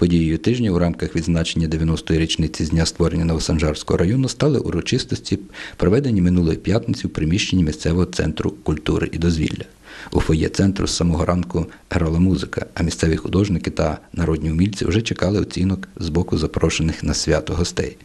Подією тижня у рамках відзначення 90-ї річниці з дня створення Новосанжарського району стали урочистості, проведені минулої п'ятниці в приміщенні місцевого центру культури і дозвілля. У фоє центру з самого ранку грала музика, а місцеві художники та народні умільці вже чекали оцінок з боку запрошених на свято гостей.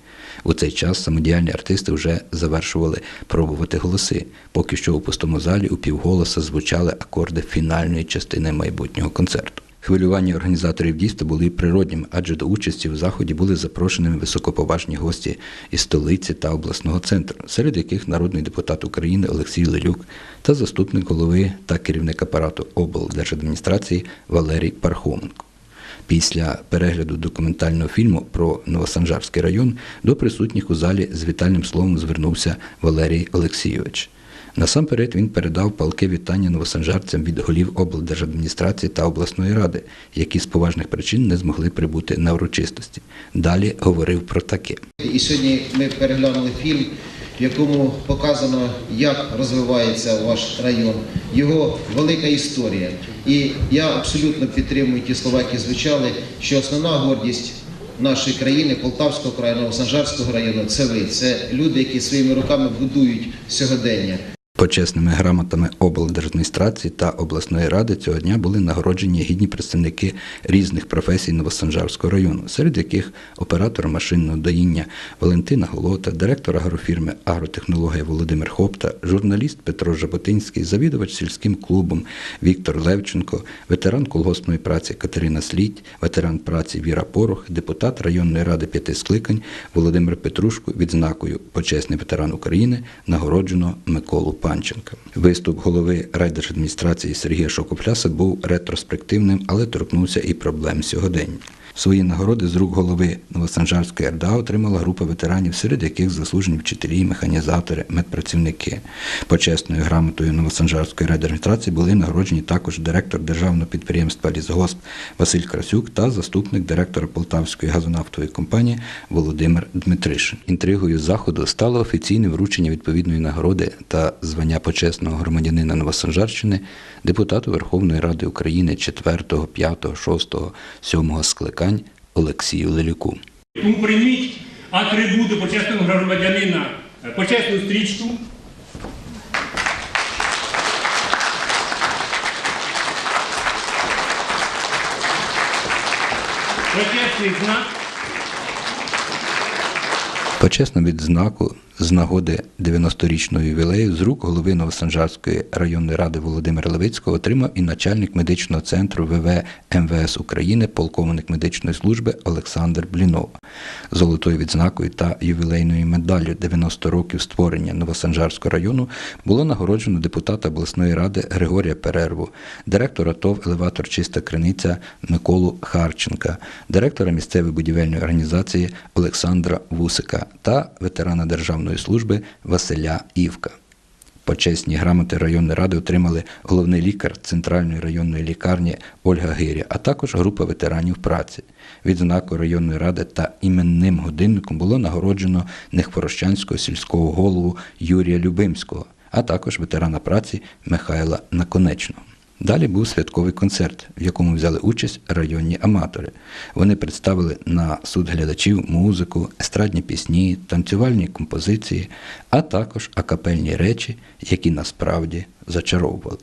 У цей час самодіяльні артисти вже завершували пробувати голоси, поки що у пустому залі у півголоса звучали акорди фінальної частини майбутнього концерту. Хвилювання організаторів дійства були природнім, адже до участі в заході були запрошеними високоповажні гості із столиці та обласного центру, серед яких народний депутат України Олексій Лелюк та заступник голови та керівник апарату облдержадміністрації Валерій Пархоменко. Після перегляду документального фільму про Новосанжарський район до присутніх у залі з вітальним словом звернувся Валерій Олексійович. Насамперед він передав палке вітання новосанжарцям від голів облдержадміністрації та обласної ради, які з поважних причин не змогли прибути на урочистості. Далі говорив про таке. І сьогодні ми переглянули фільм, в якому показано, як розвивається ваш район, його велика історія. І я абсолютно підтримую ті слова, які звучали, що основна гордість нашої країни, Полтавського краю, Новосанжарського району це ви. Це люди, які своїми руками будують сьогодення. Почесними грамотами облдержадміністрації та обласної ради цього дня були нагороджені гідні представники різних професій Новосанжарського району, серед яких оператор машинного доїння Валентина Голота, директор агрофірми Агротехнологія Володимир Хопта, журналіст Петро Жаботинський, завідувач сільським клубом Віктор Левченко, ветеран колгоспної праці Катерина Слідь, ветеран праці Віра Порох, депутат районної ради п'яти скликань Володимир Петрушко відзнакою Почесний ветеран України нагороджено Миколу Панченка. Виступ голови райдержадміністрації Сергія Шокопляса був ретроспективним, але торкнувся і проблем сьогодення. Свої нагороди з рук голови Новосанжарської РДА отримала група ветеранів, серед яких заслужені вчителі, механізатори, медпрацівники. Почесною грамотою Новосанжарської райдержадміністрації були нагороджені також директор державного підприємства Лісгосп Василь Красюк та заступник директора Полтавської газонафтової компанії Володимир Дмитришин. Інтригою заходу стало офіційне вручення відповідної нагороди та звання почесного громадянина Новосанжарщини депутату Верховної Ради України 4, 5, 6, 7 скликань Олексію Лелюку. Тому прийміть атрибути почесного громадянина, е, почесну стрічку. Почесний знак. Почесну відзнаку з нагоди 90-річного ювілею з рук голови Новосанжарської районної ради Володимира Левицького отримав і начальник медичного центру ВВ МВС України, полковник медичної служби Олександр Блінов. Золотою відзнакою та ювілейною медаллю 90 років створення Новосанжарського району було нагороджено депутата обласної ради Григорія Перерву, директора ТОВ Елеватор Чиста Криниця Миколу Харченка, директора місцевої будівельної організації Олександра Вусика та ветерана Державної служби Василя Івка. Почесні грамоти районної ради отримали головний лікар Центральної районної лікарні Ольга Гиря, а також група ветеранів праці. Відзнакою районної ради та іменним годинником було нагороджено Нехворощанського сільського голову Юрія Любимського, а також ветерана праці Михайла Наконечного. Далі був святковий концерт, в якому взяли участь районні аматори. Вони представили на суд глядачів музику, естрадні пісні, танцювальні композиції, а також акапельні речі, які насправді зачаровували.